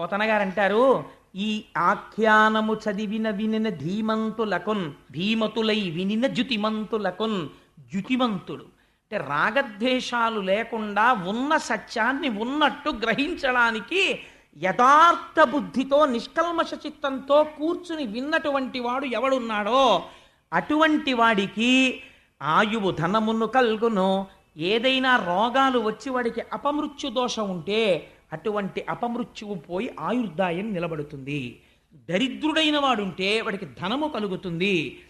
పోతన అంటారు ఈ ఆఖ్యానము చదివిన వినిన ధీమంతులకున్ ధీమతులై వినిన జుతిమంతులకున్ జుతిమంతుడు అంటే రాగద్వేషాలు లేకుండా ఉన్న సత్యాన్ని ఉన్నట్టు గ్రహించడానికి యథార్థ బుద్ధితో నిష్కల్మష చిత్తంతో కూర్చుని విన్నటువంటి వాడు ఎవడున్నాడో అటువంటి వాడికి ఆయువు ధనమును కల్గును. ఏదైనా రోగాలు వచ్చి వాడికి అపమృత్యు దోషం ఉంటే అటువంటి అపమృత్యువు పోయి ఆయుర్దాయం నిలబడుతుంది. దరిద్రుడైన వాడుంటే వాడికి ధనము కలుగుతుంది.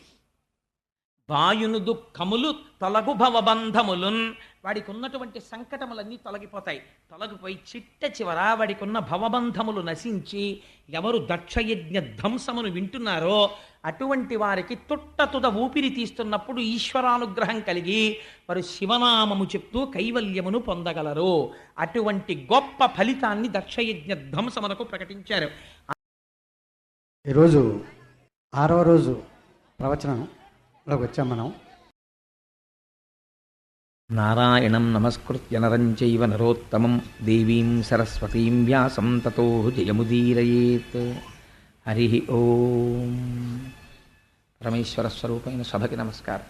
వాయును దుఃఖములు తొలగు భవబంధములున్ వాడికి ఉన్నటువంటి సంకటములన్నీ తొలగిపోతాయి. తొలగిపోయి చిట్ట చివర వాడికి ఉన్న భవబంధములు నశించి ఎవరు దక్షయజ్ఞ ధ్వంసమును వింటున్నారో అటువంటి వారికి తుట్టతుద ఊపిరి తీస్తున్నప్పుడు ఈశ్వరానుగ్రహం కలిగి వారు శివనామము చెప్తూ కైవల్యమును పొందగలరు. అటువంటి గొప్ప ఫలితాన్ని దక్షయజ్ఞ ధ్వంసమునకు ప్రకటించారు. ఈరోజు ఆరవ రోజు ప్రవచనంలోకి వచ్చాం మనం. నారాయణం నమస్కృత్య నరం చైవ నరోత్తమం దేవీం సరస్వతీం వ్యాసం తతో జయముదీరయేత్. హరి ఓం. పరమేశ్వర స్వరూపమైన సభకి నమస్కారం.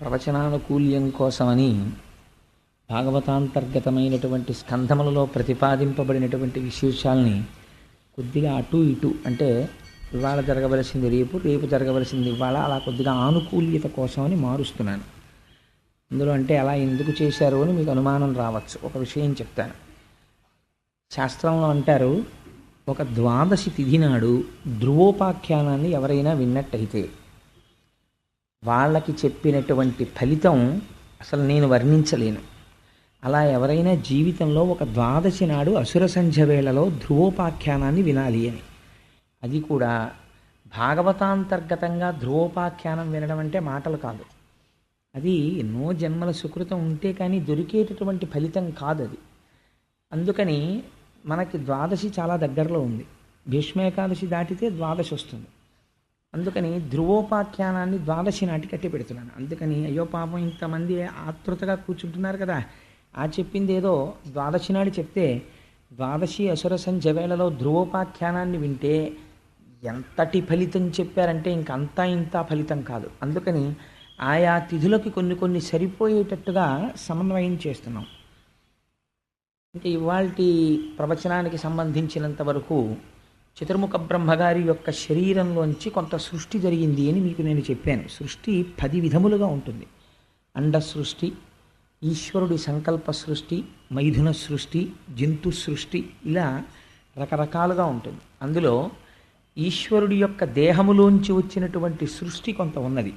ప్రవచనానుకూల్యం కోసమని భాగవతాంతర్గతమైనటువంటి స్కంధములలో ప్రతిపాదింపబడినటువంటి విశేషాల్ని కొద్దిగా అటు ఇటు అంటే ఇవాళ జరగవలసింది రేపు రేపు జరగవలసింది ఇవాళ అలా కొద్దిగా ఆనుకూల్యత కోసమని మారుస్తున్నాను. అందులో అంటే అలా ఎందుకు చేశారు అని మీకు అనుమానం రావచ్చు. ఒక విషయం చెప్తాను. శాస్త్రంలో అంటారు ఒక ద్వాదశి తిథి నాడు ధ్రువోపాఖ్యానాన్ని ఎవరైనా విన్నట్టయితే వాళ్ళకి చెప్పినటువంటి ఫలితం అసలు నేను వర్ణించలేను. అలా ఎవరైనా జీవితంలో ఒక ద్వాదశి నాడు అసుర సంధ్య వేళలో ధ్రువోపాఖ్యానాన్ని వినాలి అని. అది కూడా భాగవతాంతర్గతంగా ధ్రువోపాఖ్యానం వినడం అంటే మాటలు కాదు. అది ఎన్నో జన్మల సుకృతం ఉంటే కానీ దొరికేటటువంటి ఫలితం కాదు అది. అందుకని మనకి ద్వాదశి చాలా దగ్గరలో ఉంది. భీష్మేకాదశి దాటితే ద్వాదశి వస్తుంది. అందుకని ధ్రువోపాఖ్యానాన్ని ద్వాదశి నాటి కట్టి పెడుతున్నాను. అందుకని అయ్యో పాపం ఇంతమంది ఆతృతగా కూర్చుంటున్నారు కదా. ఆ చెప్పింది ఏదో ద్వాదశి నాడు చెప్తే ద్వాదశి అసుర జవేలలో ధ్రువోపాఖ్యానాన్ని వింటే ఎంతటి ఫలితం చెప్పారంటే ఇంకంతా ఇంత ఫలితం కాదు. అందుకని ఆయా తిథులకి కొన్ని కొన్ని సరిపోయేటట్టుగా సమన్వయం చేస్తున్నాం. ఇంకా ఇవాళ ప్రవచనానికి సంబంధించినంత వరకు చతుర్ముఖ బ్రహ్మగారి యొక్క శరీరంలోంచి కొంత సృష్టి జరిగింది అని మీకు నేను చెప్పాను. సృష్టి పది విధములుగా ఉంటుంది. అండ సృష్టి ఈశ్వరుడి సంకల్ప సృష్టి మైథున సృష్టి జంతు సృష్టి ఇలా రకరకాలుగా ఉంటుంది. అందులో ఈశ్వరుడి యొక్క దేహములోంచి వచ్చినటువంటి సృష్టి కొంత ఉన్నది.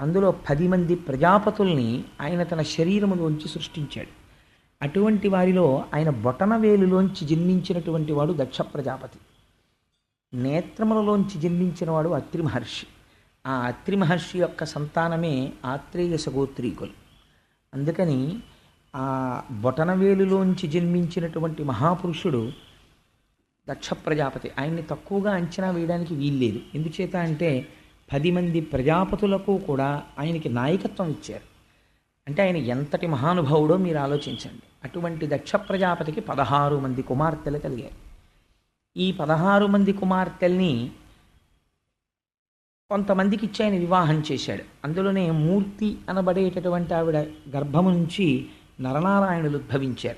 అందులో పది మంది ప్రజాపతుల్ని ఆయన తన శరీరములోంచి సృష్టించాడు. అటువంటి వారిలో ఆయన బొటనవేలులోంచి జన్మించినటువంటి వాడు దక్ష ప్రజాపతి. నేత్రములలోంచి జన్మించిన వాడు అత్రి మహర్షి. ఆ అత్రి మహర్షి యొక్క సంతానమే ఆత్రేయ సగోత్రీకులు అందుకని ఆ బొటనవేలులోంచి జన్మించినటువంటి మహాపురుషుడు దక్ష ప్రజాపతి. ఆయన్ని తక్కువగా అంచనా వేయడానికి వీల్లేదు. ఎందుచేత అంటే పది మంది ప్రజాపతులకు కూడా ఆయనకి నాయకత్వం ఇచ్చారు. అంటే ఆయన ఎంతటి మహానుభావుడో మీరు ఆలోచించండి. అటువంటి దక్ష ప్రజాపతికి పదహారు మంది కుమార్తెలు కలిగారు. ఈ పదహారు మంది కుమార్తెల్ని కొంతమందికి ఇచ్చి ఆయన వివాహం చేశాడు. అందులోనే మూర్తి అనబడేటటువంటి ఆవిడ గర్భము నుంచి నరనారాయణులు ఉద్భవించారు.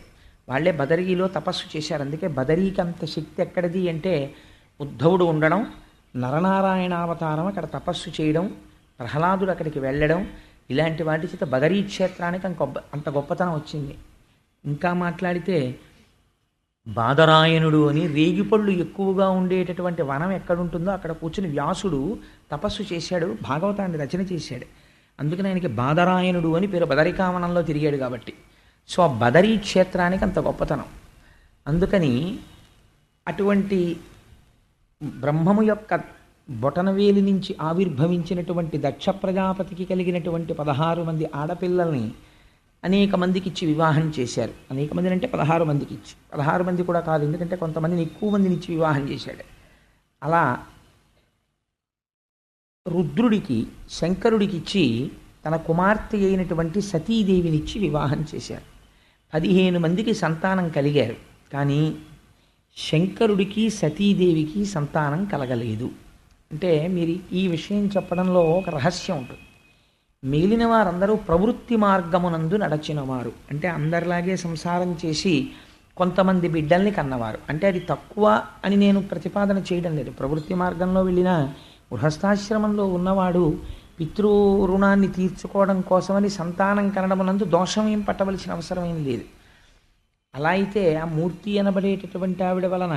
వాళ్ళే బదరీలో తపస్సు చేశారు. అందుకే బదరీకి అంత శక్తి ఎక్కడిది అంటే ఉద్ధవుడు ఉండడం నరనారాయణ అవతారం అక్కడ తపస్సు చేయడం ప్రహ్లాదుడు అక్కడికి వెళ్ళడం ఇలాంటి వాటి చేత బదరీ క్షేత్రానికి అంత గొప్ప అంత గొప్పతనం వచ్చింది. ఇంకా మాట్లాడితే బాదరాయణుడు అని రేగిపళ్ళు ఎక్కువగా ఉండేటటువంటి వనం ఎక్కడుంటుందో అక్కడ కూర్చుని వ్యాసుడు తపస్సు చేశాడు భాగవతాన్ని రచన చేశాడు. అందుకని ఆయనకి బాదరాయణుడు అని పేరు బదరికావనంలో తిరిగాడు కాబట్టి. సో ఆ బదరీ క్షేత్రానికి అంత గొప్పతనం. అందుకని అటువంటి బ్రహ్మము యొక్క బొటనవేలి నుంచి ఆవిర్భవించినటువంటి దక్ష ప్రజాపతికి కలిగినటువంటి పదహారు మంది ఆడపిల్లల్ని అనేక మందికి ఇచ్చి వివాహం చేశారు. అనేక మందిని అంటే పదహారు మందికి ఇచ్చి. పదహారు మంది కూడా కాదు ఎందుకంటే కొంతమందిని ఎక్కువ మందిని ఇచ్చి వివాహం చేశాడు. అలా రుద్రుడికి శంకరుడికి ఇచ్చి తన కుమార్తె అయినటువంటి సతీదేవినిచ్చి వివాహం చేశారు. పదిహేను మందికి సంతానం కలిగారు. కానీ శంకరుడికి సతీదేవికి సంతానం కలగలేదు. అంటే మీరు ఈ విషయం చెప్పడంలో ఒక రహస్యం ఉంటుంది. మిగిలిన వారందరూ ప్రవృత్తి మార్గమునందు నడచినవారు. అంటే అందరిలాగే సంసారం చేసి కొంతమంది బిడ్డల్ని కన్నవారు. అంటే అది తక్కువ అని నేను ప్రతిపాదన చేయడం లేదు. ప్రవృత్తి మార్గంలో వెళ్ళిన గృహస్థాశ్రమంలో ఉన్నవాడు పితృ రుణాన్ని తీర్చుకోవడం కోసమని సంతానం కనడమునందు దోషం ఏం పట్టవలసిన అవసరం ఏం లేదు. అలా అయితే ఆ మూర్తి అనబడేటటువంటి ఆవిడ వలన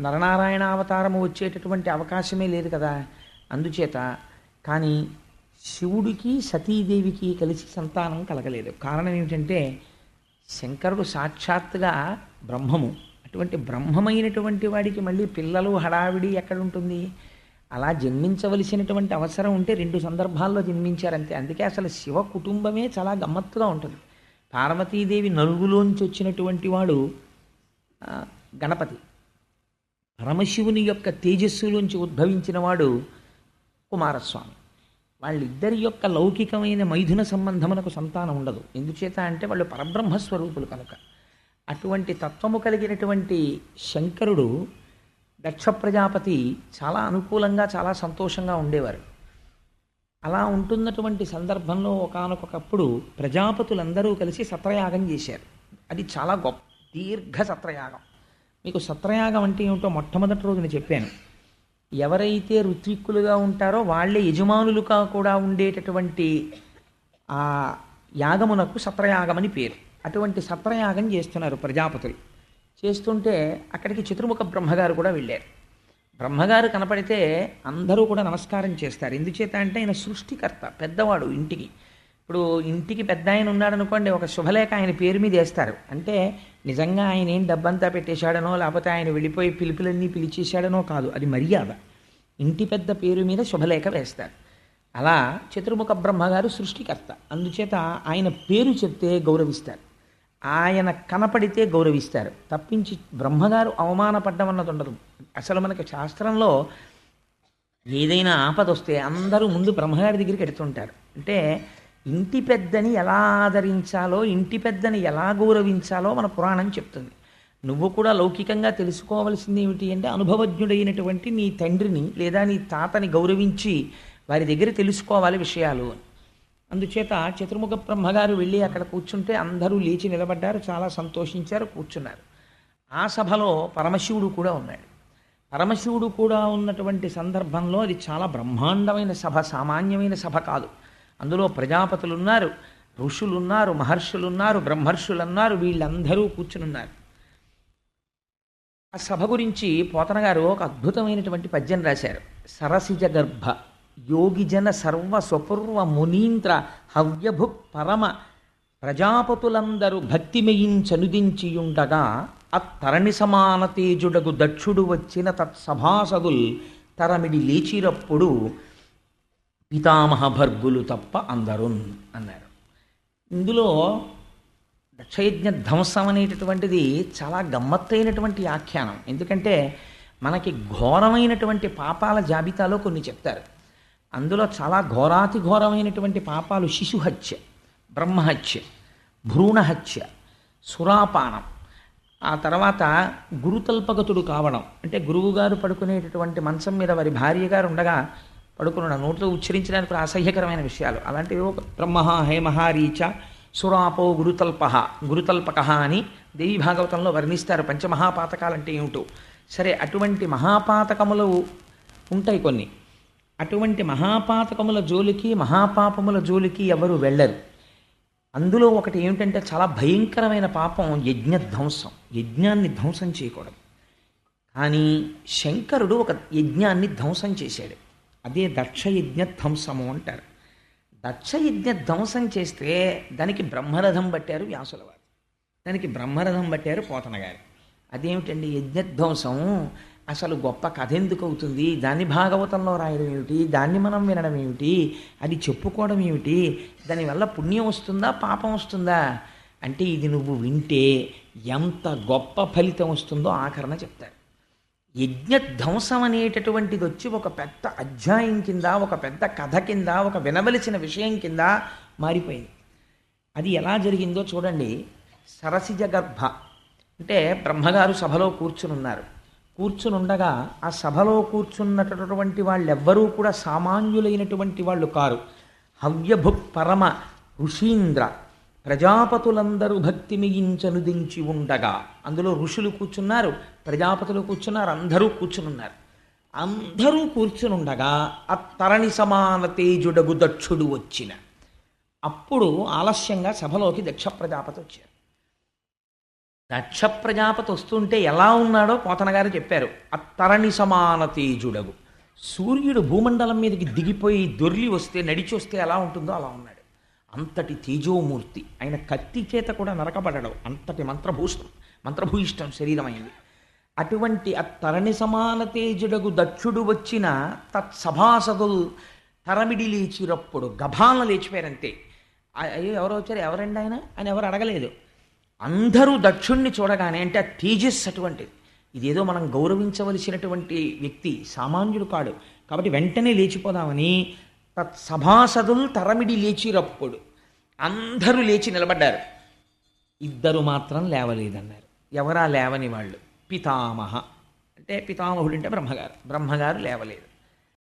నరనారాయణ అవతారము వచ్చేటటువంటి అవకాశమే లేదు కదా. అందుచేత కానీ శివుడికి సతీదేవికి కలిసి సంతానం కలగలేదు. కారణం ఏమిటంటే శంకరుడు సాక్షాత్తుగా బ్రహ్మము. అటువంటి బ్రహ్మమైనటువంటి వాడికి మళ్ళీ పిల్లలు హడావిడి ఎక్కడుంటుంది? అలా జన్మించవలసినటువంటి అవసరం ఉంటే రెండు సందర్భాల్లో జన్మించారంతే. అందుకే అసలు శివ కుటుంబమే చాలా గమ్మత్తుగా ఉంటుంది. పార్వతీదేవి నలుగులోంచి వచ్చినటువంటి వాడు గణపతి. పరమశివుని యొక్క తేజస్సులోంచి ఉద్భవించిన వాడు కుమారస్వామి. వాళ్ళిద్దరి యొక్క లౌకికమైన మైథున సంబంధమునకు సంతానం ఉండదు. ఎందుచేత అంటే వాళ్ళు పరబ్రహ్మ స్వరూపులు కనుక. అటువంటి తత్వము కలిగినటువంటి శంకరుడు దక్ష ప్రజాపతి చాలా అనుకూలంగా చాలా సంతోషంగా ఉండేవారు. అలా ఉంటున్నటువంటి సందర్భంలో ఒకానొకప్పుడు ప్రజాపతులందరూ కలిసి సత్రయాగం చేశారు. అది చాలా గొప్ప దీర్ఘ సత్రయాగం. మీకు సత్రయాగం అంటే ఏమిటో మొట్టమొదటి రోజున చెప్పాను. ఎవరైతే ఋత్విక్కులుగా ఉంటారో వాళ్ళే యజమానులుగా కూడా ఉండేటటువంటి ఆ యాగమునకు సత్రయాగమని పేరు. అటువంటి సత్రయాగం చేస్తున్నారు ప్రజాపతులు. చేస్తుంటే అక్కడికి చతుర్ముఖ బ్రహ్మగారు కూడా వెళ్ళారు. బ్రహ్మగారు కనపడితే అందరూ కూడా నమస్కారం చేస్తారు. ఎందుచేత అంటే ఆయన సృష్టికర్త పెద్దవాడు ఇంటికి. ఇప్పుడు ఇంటికి పెద్ద ఆయన ఉన్నాడనుకోండి ఒక శుభలేఖ ఆయన పేరు మీద వేస్తారు. అంటే నిజంగా ఆయన ఏం డబ్బంతా పెట్టేశాడనో లేకపోతే ఆయన వెళ్ళిపోయి పిలుపులన్నీ పిలిచేశాడనో కాదు అది మర్యాద. ఇంటి పెద్ద పేరు మీద శుభలేఖ వేస్తారు. అలా చతుర్ముఖ బ్రహ్మగారు సృష్టికర్త. అందుచేత ఆయన పేరు చెప్తే గౌరవిస్తారు. ఆయన కనపడితే గౌరవిస్తారు. తప్పించి బ్రహ్మగారు అవమానపడ్డం అన్నది ఉండదు. అసలు మనకి శాస్త్రంలో ఏదైనా ఆపద వస్తే అందరూ ముందు బ్రహ్మగారి దగ్గరికి ఎడుతుంటారు అంటే ఇంటి పెద్దని ఎలా ఆదరించాలో ఇంటి పెద్దని ఎలా గౌరవించాలో మన పురాణం చెప్తుంది. నువ్వు కూడా లౌకికంగా తెలుసుకోవలసింది ఏమిటి అంటే అనుభవజ్ఞుడైనటువంటి నీ తండ్రిని లేదా నీ తాతని గౌరవించి వారి దగ్గర తెలుసుకోవాలి విషయాలు అని. అందుచేత చతుర్ముఖ బ్రహ్మగారు వెళ్ళి అక్కడ కూర్చుంటే అందరూ లేచి నిలబడ్డారు చాలా సంతోషించారు కూర్చున్నారు. ఆ సభలో పరమశివుడు కూడా ఉన్నాడు. పరమశివుడు కూడా ఉన్నటువంటి సందర్భంలో అది చాలా బ్రహ్మాండమైన సభ సామాన్యమైన సభ కాదు. అందులో ప్రజాపతులున్నారు ఋషులున్నారు మహర్షులున్నారు బ్రహ్మర్షులున్నారు వీళ్ళందరూ కూర్చునున్నారు. ఆ సభ గురించి పోతన గారు ఒక అద్భుతమైనటువంటి పద్యం రాశారు. సరసిజ గర్భ. యోగిజన సర్వ స్వపూర్వ మునీంద్ర హవ్యభు పరమ ప్రజాపతులందరూ భక్తిమయించనుదించియుండగా అత్తరణి సమాన తేజుడగు దక్షుడు వచ్చిన తత్సభాసదుల్ తరమిడి లేచిరప్పుడు పితామహ భర్గులు తప్ప అందరున్ అన్నారు. ఇందులో దక్షయజ్ఞ ధ్వంసం అనేటటువంటిది చాలా గమ్మత్తైనటువంటి ఆఖ్యానం ఎందుకంటే మనకి ఘోరమైనటువంటి పాపాల జాబితాలో కొన్ని చెప్తారు. అందులో చాలా ఘోరాతి ఘోరమైనటువంటి పాపాలు శిశుహత్య బ్రహ్మహత్య భ్రూణహత్య సురాపానం. ఆ తర్వాత గురుతల్పగతుడు కావడం. అంటే గురువుగారు పడుకునేటటువంటి మంచం మీద వారి భార్య గారు ఉండగా పడుకున్న నోట్లో ఉచ్చరించడానికి అసహ్యకరమైన విషయాలు. అలాంటివి ఒక బ్రహ్మ హేమహారీచ సురాపో గురుతల్ప గురుతల్పక అని దేవి భాగవతంలో వర్ణిస్తారు. పంచమహాపాతకాలంటే ఏమిటో. సరే అటువంటి మహాపాతకములు ఉంటాయి కొన్ని. అటువంటి మహాపాతకముల జోలికి మహాపాపముల జోలికి ఎవరు వెళ్ళరు. అందులో ఒకటి ఏమిటంటే చాలా భయంకరమైన పాపం యజ్ఞధ్వంసం. యజ్ఞాన్ని ధ్వంసం చేయకూడదు. కానీ శంకరుడు ఒక యజ్ఞాన్ని ధ్వంసం చేశాడు. అదే దక్షయజ్ఞ ధ్వంసము అంటారు. దక్షయజ్ఞ ధ్వంసం చేస్తే దానికి బ్రహ్మరథం పట్టారు వ్యాసుల వారు. దానికి బ్రహ్మరథం పట్టారు పోతన గారు. అదేమిటండి యజ్ఞధ్వంసం అసలు గొప్ప కథ ఎందుకు అవుతుంది దాన్ని భాగవతంలో రాయడం ఏమిటి? దాన్ని మనం వినడం ఏమిటి? అది చెప్పుకోవడం ఏమిటి? దానివల్ల పుణ్యం వస్తుందా? పాపం వస్తుందా? అంటే ఇది నువ్వు వింటే ఎంత గొప్ప ఫలితం వస్తుందో ఆఖరణ చెప్తారు. యజ్ఞధ్వంసం అనేటటువంటిది వచ్చి ఒక పెద్ద అధ్యాయం కింద ఒక పెద్ద కథ కింద ఒక వినవలసిన విషయం కింద మారిపోయింది. అది ఎలా జరిగిందో చూడండి. సరసిజ గర్భ అంటే బ్రహ్మగారు సభలో కూర్చునున్నారు. కూర్చునుండగా ఆ సభలో కూర్చున్నటువంటి వాళ్ళెవ్వరూ కూడా సామాన్యులైనటువంటి వాళ్ళు కారు. హవ్యభు పరమ ఋషీంద్ర ప్రజాపతులందరూ భక్తి మిగించనుదించి ఉండగా. అందులో ఋషులు కూర్చున్నారు ప్రజాపతులు కూర్చున్నారు అందరూ కూర్చునున్నారు. అందరూ కూర్చునుండగా అత్తరణి సమాన తేజుడగు దక్షుడు వచ్చిన. అప్పుడు ఆలస్యంగా సభలోకి దక్ష ప్రజాపతి వచ్చారు. దక్ష ప్రజాపతి వస్తుంటే ఎలా ఉన్నాడో పోతన గారు చెప్పారు. అత్తరణి సమాన తేజుడగు. సూర్యుడు భూమండలం మీదకి దిగిపోయి దొర్లి వస్తే నడిచి వస్తే ఎలా ఉంటుందో అలా ఉన్నాడు. అంతటి తేజోమూర్తి. ఆయన కత్తి చేత కూడా నరకబడడం. అంతటి మంత్రభూష్టం మంత్రభూయిష్టం శరీరమైంది. అటువంటి ఆ తరణి సమాన తేజుడగు దక్షుడు వచ్చిన తత్సభాసదులు తరమిడి లేచినప్పుడు గభాన లేచిపోయారంతే. అయ్యో ఎవరో వచ్చారు? ఎవరండి ఆయన? అని ఎవరు అడగలేదు. అందరూ దక్షుణ్ణి చూడగానే అంటే ఆ తేజస్ అటువంటిది. ఇదేదో మనం గౌరవించవలసినటువంటి వ్యక్తి సామాన్యుడు కాడు. కాబట్టి వెంటనే లేచిపోదామని తత్సభాసదులు తరమిడి లేచిరప్పుడు అందరూ లేచి నిలబడ్డారు. ఇద్దరు మాత్రం లేవలేదన్నారు. ఎవరా లేవని వాళ్ళు? పితామహ. అంటే పితామహుడు అంటే బ్రహ్మగారు. బ్రహ్మగారు లేవలేదు.